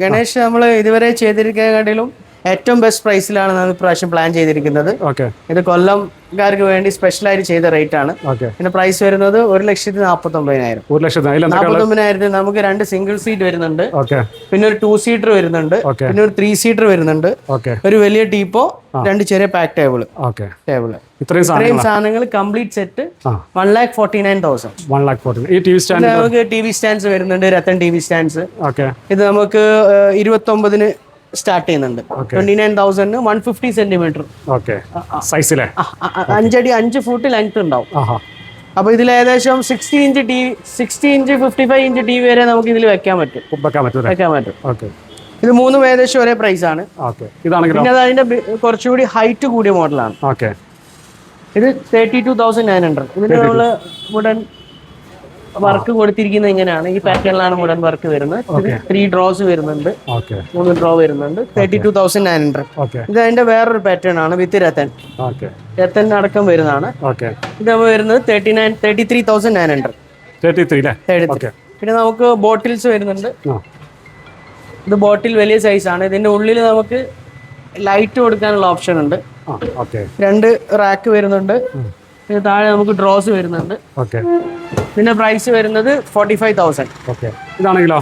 ഗണേഷ് നമ്മൾ ഇതുവരെ ചെയ്തിരിക്കുന്നതിലും ഏറ്റവും ബെസ്റ്റ് പ്രൈസിലാണ് നമ്മൾ ഇപ്രാവശ്യം പ്ലാൻ ചെയ്തിരിക്കുന്നത്. ഓക്കെ ഇത് കൊല്ലംകാർക്ക് വേണ്ടി സ്പെഷ്യലായിട്ട് ചെയ്ത റേറ്റ് ആണ്. പിന്നെ ഇതിന്റെ പ്രൈസ് വരുന്നത് ഒരു ലക്ഷത്തി നാൽപ്പത്തി ഒമ്പതിനായിരം ഒരു ലക്ഷത്തി നാൽപ്പത്തി ഒമ്പതിനായിരത്തിൽ നമുക്ക് രണ്ട് സിംഗിൾ സീറ്റ് വരുന്നുണ്ട്. ഓക്കെ പിന്നെ ഒരു ടൂ സീറ്റർ വരുന്നുണ്ട്. പിന്നെ ഒരു ത്രീ സീറ്റർ വരുന്നുണ്ട്. ഓക്കെ ഒരു വലിയ ടീപ്പോ രണ്ട് ചെറിയ പാക്ക് ടേബിൾ ഓക്കെ ടേബിൾ ഇത്രയും സാധനം ഇത്രയും സാധനങ്ങൾ complete set one lakh forty nine thousand one lakh forty ഈ ടി വി സ്റ്റാൻഡ് നമുക്ക് ടി വി സ്റ്റാൻഡ്സ് വരുന്നുണ്ട് rattan T V stands okay ഇത് നമുക്ക് ഇരുപത്തി ഒമ്പതിന് സ്റ്റാർട്ട് ചെയ്യുന്നുണ്ട്. Twenty nine thousand one fifty centimetre സൈസിലെ അഞ്ചടി അഞ്ച് ഫുട്ട് ലെങ്ത് ഉണ്ടാവും. അപ്പൊ ഇതിൽ ഏകദേശം sixty inch T sixty inch fifty five inch T V വരെ നമുക്ക് ഇതിൽ വെക്കാൻ പറ്റും. വെക്കാൻ പറ്റും ഇത് മൂന്നും ഏകദേശം ഒരേ പ്രൈസ് ആണ്. പിന്നെ അത് അതിന്റെ കുറച്ചുകൂടി ഹൈറ്റ് കൂടിയ മോഡലാണ് ഇത് thirty two thousand nine hundred ഇതിന്റെ നമ്മൾ വുഡൻ വർക്ക് കൊടുത്തിരിക്കുന്നത് ഇങ്ങനെയാണ്. ഈ പാറ്റേണിലാണ് മുഴുവൻ വർക്ക് വരുന്നത്. ത്രീ ഡ്രോസ് വരുന്നുണ്ട്. മൂന്ന് ഡ്രോ വരുന്നുണ്ട്. Thirty two thousand nine hundred ഇത് അതിന്റെ വേറൊരു പാറ്റേൺ ആണ് വിത്ത് രത്തൻ. രത്തൻ അടക്കം വരുന്നതാണ്. ഇത് വരുന്നത് thirty nine thirty three thousand nine hundred പിന്നെ നമുക്ക് ബോട്ടിൽസ് വരുന്നുണ്ട്. ഇത് ബോട്ടിൽ വലിയ സൈസ് ആണ്. ഇതിന്റെ ഉള്ളിൽ നമുക്ക് ലൈറ്റ് കൊടുക്കാനുള്ള ഓപ്ഷൻ ഉണ്ട്. രണ്ട് റാക്ക് വരുന്നുണ്ട്. താഴെ നമുക്ക് ഡ്രോസ് വരുന്നുണ്ട്. ഓക്കെ ഇതിന്റെ പ്രൈസ് വരുന്നത് ഫോർട്ടി ഫൈവ് തൗസൻഡ് ഓക്കെ ഇതാണെങ്കിലോ?